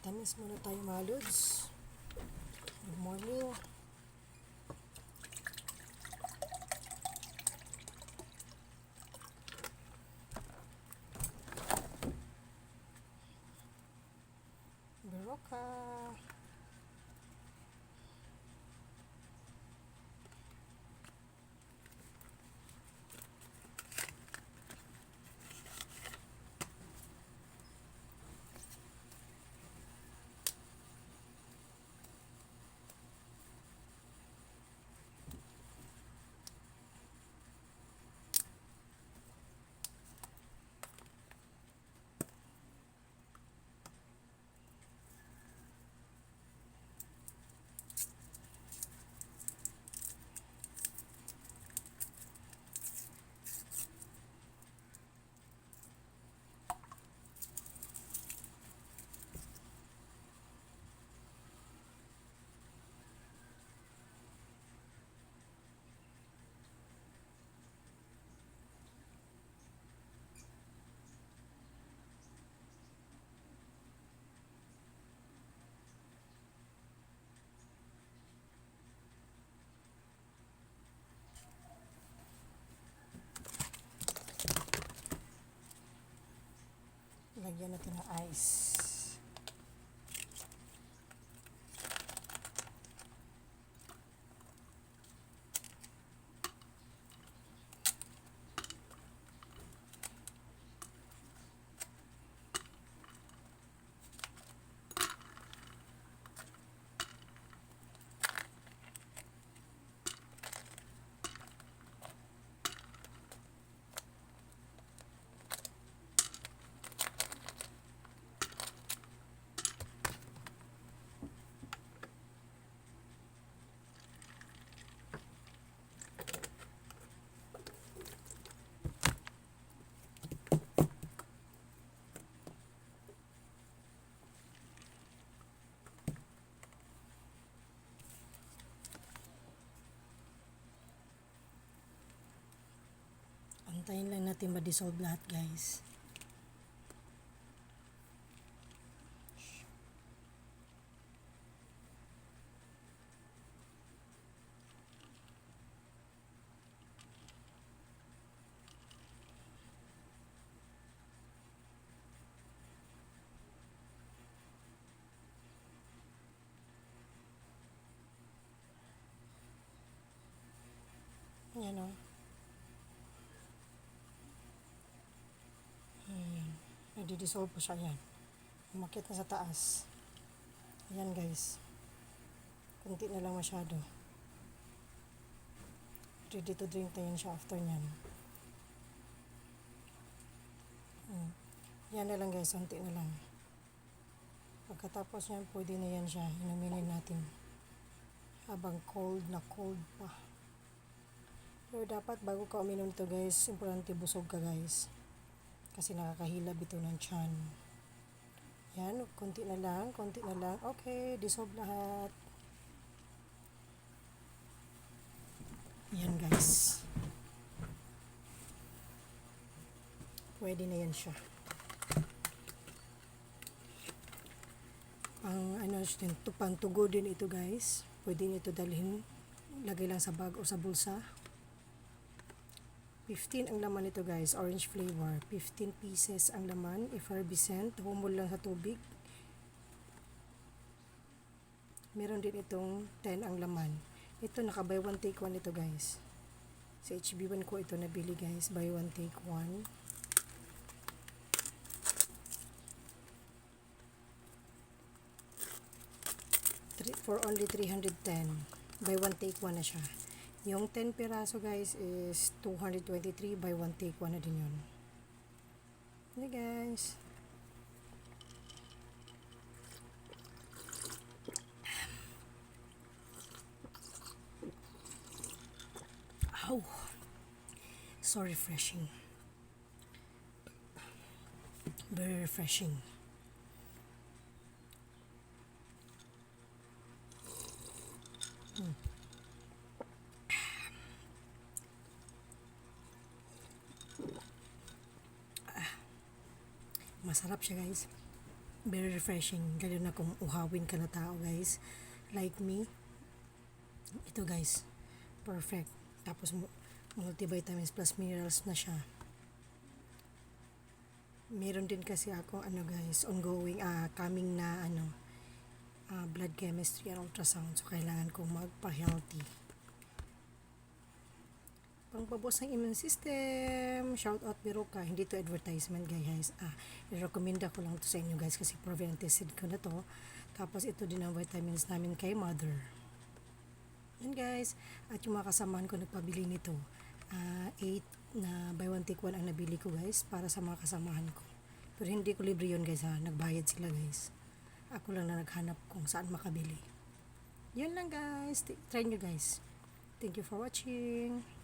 Matamis muna tayo mga lods. Good morning. Baroka. Lagyan natin ng ice. Antayin lang natin ma-dissolve lahat guys. Yan o. Nadi-dissolve po siya yan. Umakit na sa taas. Ayan guys. Kunti na lang masyado. Ready to drink na yan siya after nyan. Hmm. Na lang guys, kunti na lang. Pagkatapos yan, pwede na yan siya. Inuminin natin. Habang cold na cold pa. Pero dapat bago ka uminom to guys, importante busog ka guys kasi nakakahilab ito ng tiyan. Yan, konti na lang, konti na lang. Okay, dissolve lahat. Yan guys. Pwede na yan siya. Pang ano pang tugo din ito guys. Pwede niyo ito dalhin, lagay lang sa bag o sa bulsa. 15 ang laman nito guys, orange flavor. 15 pieces ang laman, effervescent, humol lang sa tubig. Meron din itong 10 ang laman. Ito naka buy one take one ito guys. Sa HB1 ko ito nabili guys, buy one take one. Three- For only 310. Buy one take one na siya. Yung 10 piraso guys is 223 by 1 take 1 na din yun. Hindi guys. Ow. So refreshing. Very refreshing. Masarap siya guys. very refreshing. Lalo na kung uhawin ka na tao, guys. Like me. Ito, guys. Perfect. Tapos, mu- multivitamins plus minerals na siya. Meron din kasi ako, ano guys, ongoing, ah, coming na, ano, ah, blood chemistry and ultrasound. So, kailangan kong magpa-healthy. Pangpabos ng immune system. Shout out biro ka. Hindi to advertisement guys. Ah, i-recommend ko lang to sa inyo guys kasi proven tested ko na to. Tapos ito din ang vitamins namin kay mother. Yan guys. At yung mga kasamahan ko nagpabili nito. Ah, 8 na buy one take one ang nabili ko guys para sa mga kasamahan ko. Pero hindi ko libre yun guys ha. Nagbayad sila guys. Ako lang na naghanap kung saan makabili. Yun lang guys. Try nyo guys. Thank you for watching.